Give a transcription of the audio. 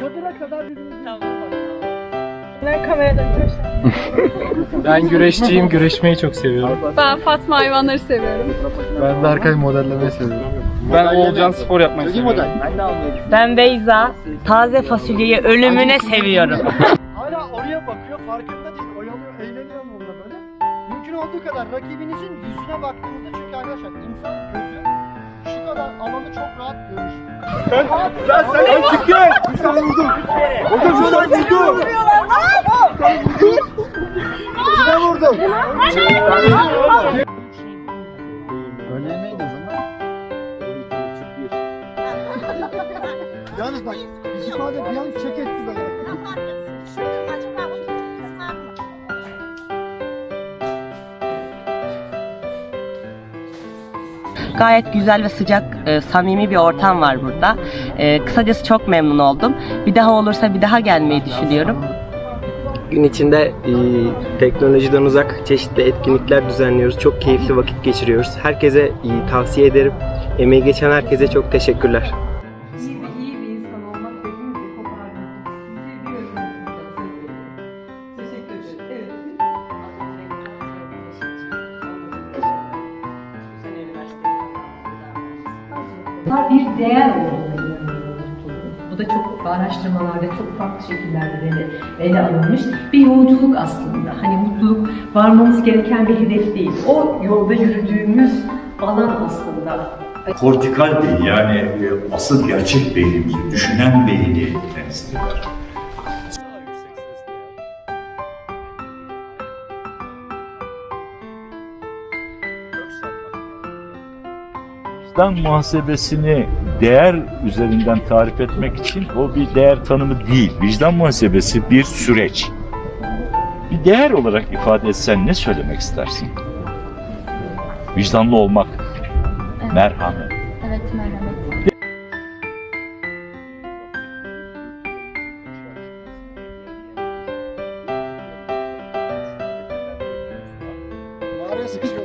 Çadıra kadar birbirimizi Ben kameradan Ben güreşçiyim, güreşmeyi çok seviyorum. Ben Fatma hayvanları seviyorum. Ben Berkay modellemeyi seviyorum. Ben Oğulcan spor yapmayı seviyorum. Ben Beyza. Taze fasulyeyi ölümüne seviyorum. Hala oraya bakıyor farkında değil. Oyalıyor, eğleniyor onunla böyle. Mümkün olduğu kadar rakibinizin yüzüne baktığınızda çünkü arkadaşlar insan gözü kadar alanı çok rahat. Ben, ben sen çıkın. Bir tane vurdum. Vurdum sana vurdum. Kime vurdum? Önlemeyin o zaman. Yalnız bak, ifade bir an çek etti böyle. Gayet güzel ve sıcak, e, samimi bir ortam var burada. E, kısacası çok memnun oldum. Bir daha olursa bir daha gelmeyi düşünüyorum. Gün içinde e, teknolojiden uzak çeşitli etkinlikler düzenliyoruz. Çok keyifli vakit geçiriyoruz. Herkese e, tavsiye ederim. Emeği geçen herkese çok teşekkürler. Bunlar bir değer olduğunu. Bu da çok araştırmalarda çok farklı şekillerde ele, ele alınmış bir yolculuk aslında. Hani mutluluk varmamız gereken bir hedef değil. O yolda yürüdüğümüz alan aslında. kortikal beyin yani e, asıl gerçek beynimizi, düşünen beyni temsil eder. İslam muhasebesini değer üzerinden tarif etmek için o bir değer tanımı değil. Vicdan muhasebesi bir süreç. Bir değer olarak ifade etsen ne söylemek istersin? Vicdanlı olmak, merhamet. Evet, merhamet. Mağaraya sıkışıyor.